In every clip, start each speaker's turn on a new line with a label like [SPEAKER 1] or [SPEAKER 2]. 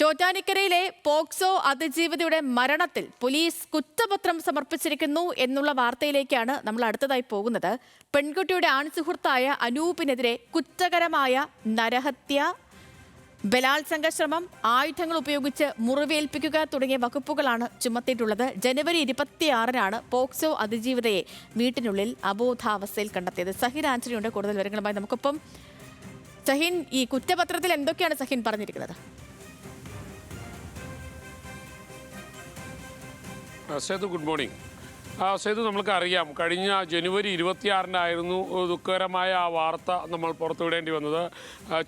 [SPEAKER 1] ചോറ്റാനിക്കരയിലെ POCSO അതിജീവിതയുടെ മരണത്തിൽ police കുറ്റപത്രം സമർപ്പിച്ചിരിക്കുന്നു എന്നുള്ള വാർത്തയിലേക്കാണ് നമ്മൾ അടുത്തതായി പോകുന്നത്. പെൺകുട്ടിയുടെ ആൺസുഹൃത്തായ അനൂപിനെതിരെ കുറ്റകരമായ നരഹത്യ ബലാത്സംഗ ശ്രമം ആയുധങ്ങൾ ഉപയോഗിച്ച് മുറിവേൽപ്പിക്കുക തുടങ്ങിയ വകുപ്പുകളാണ് ചുമത്തിയിട്ടുള്ളത്. ജനുവരി ഇരുപത്തിയാറിനാണ് പോക്സോ അതിജീവിതയെ വീട്ടിനുള്ളിൽ അബോധാവസ്ഥയിൽ കണ്ടെത്തിയത്. സഹിൻ ആന്റണിയുടെ കൂടുതൽ വിവരങ്ങളുമായി നമുക്കൊപ്പം. സഹിൻ ഈ കുറ്റപത്രത്തിൽ എന്തൊക്കെയാണ് സഹിൻ പറഞ്ഞിരിക്കുന്നത്?
[SPEAKER 2] ആ, സേതു ഗുഡ് മോർണിംഗ് ആ, സേതു നമ്മൾക്ക് അറിയാം കഴിഞ്ഞ ജനുവരി ഇരുപത്തിയാറിനായിരുന്നു ദുഃഖകരമായ ആ വാർത്ത നമ്മൾ പുറത്തുവിടേണ്ടി വന്നത്.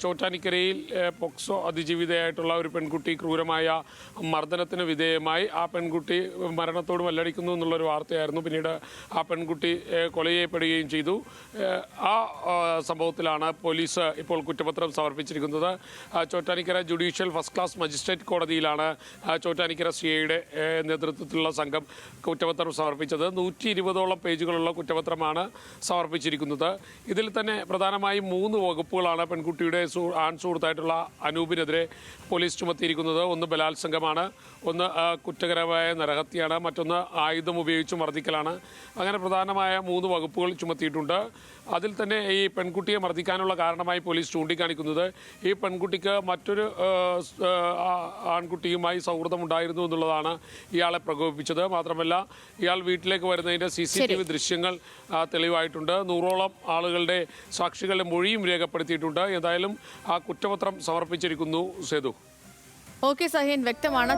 [SPEAKER 2] ചോറ്റാനിക്കരയിൽ പൊക്സോ അതിജീവിതയായിട്ടുള്ള ഒരു പെൺകുട്ടി ക്രൂരമായ മർദ്ദനത്തിന് വിധേയമായി. ആ പെൺകുട്ടി മരണത്തോട് മല്ലടിക്കുന്നു എന്നുള്ളൊരു വാർത്തയായിരുന്നു. പിന്നീട് ആ പെൺകുട്ടി കൊല ചെയ്യപ്പെടുകയും ചെയ്തു. ആ സംഭവത്തിലാണ് പോലീസ് ഇപ്പോൾ കുറ്റപത്രം സമർപ്പിച്ചിരിക്കുന്നത്. Chottanikkara judicial first class magistrate കോടതിയിലാണ് ചോറ്റാനിക്കര സി ഐയുടെ നേതൃത്വത്തിലുള്ള സംഘം കുറ്റപത്രം സമർപ്പിച്ചത്. നൂറ്റി ഇരുപതോളം പേജുകളുള്ള കുറ്റപത്രമാണ് സമർപ്പിച്ചിരിക്കുന്നത്. ഇതിൽ തന്നെ പ്രധാനമായും മൂന്ന് വകുപ്പുകളാണ് പെൺകുട്ടിയുടെ ആൺ സുഹൃത്തായിട്ടുള്ള അനൂപിനെതിരെ പോലീസ് ചുമത്തിയിരിക്കുന്നത്. ഒന്ന് ബലാത്സംഗമാണ് ഒന്ന് കുറ്റകരമായ നരഹത്യയാണ് മറ്റൊന്ന് ആയുധം ഉപയോഗിച്ച് മർദ്ദിക്കലാണ്. അങ്ങനെ പ്രധാനമായ മൂന്ന് വകുപ്പുകൾ ചുമത്തിയിട്ടുണ്ട്. അതിൽ തന്നെ ഈ പെൺകുട്ടിയെ മർദ്ദിക്കാനുള്ള കാരണമായി പോലീസ് ചൂണ്ടിക്കാണിക്കുന്നത്. ഈ പെൺകുട്ടിക്ക് മറ്റൊരു ആൺകുട്ടിയുമായി സൗഹൃദം ഉണ്ടായിരുന്നു എന്നുള്ളതാണ് ഇയാളെ പ്രകോപിപ്പിച്ചത്. മാത്രമല്ല ഇയാൾ വീട്ടിലേക്ക് വരുന്നതിന്റെ സി സി ടി വി ദൃശ്യങ്ങൾ തെളിവായിട്ടുണ്ട്. നൂറോളം ആളുകളുടെ സാക്ഷികളുടെ മൊഴിയും രേഖപ്പെടുത്തിയിട്ടുണ്ട്. എന്തായാലും ആ കുറ്റപത്രം സമർപ്പിച്ചിരിക്കുന്നു സേതു.
[SPEAKER 1] ഓക്കെ സഹീൻ. വ്യക്തമാണ്.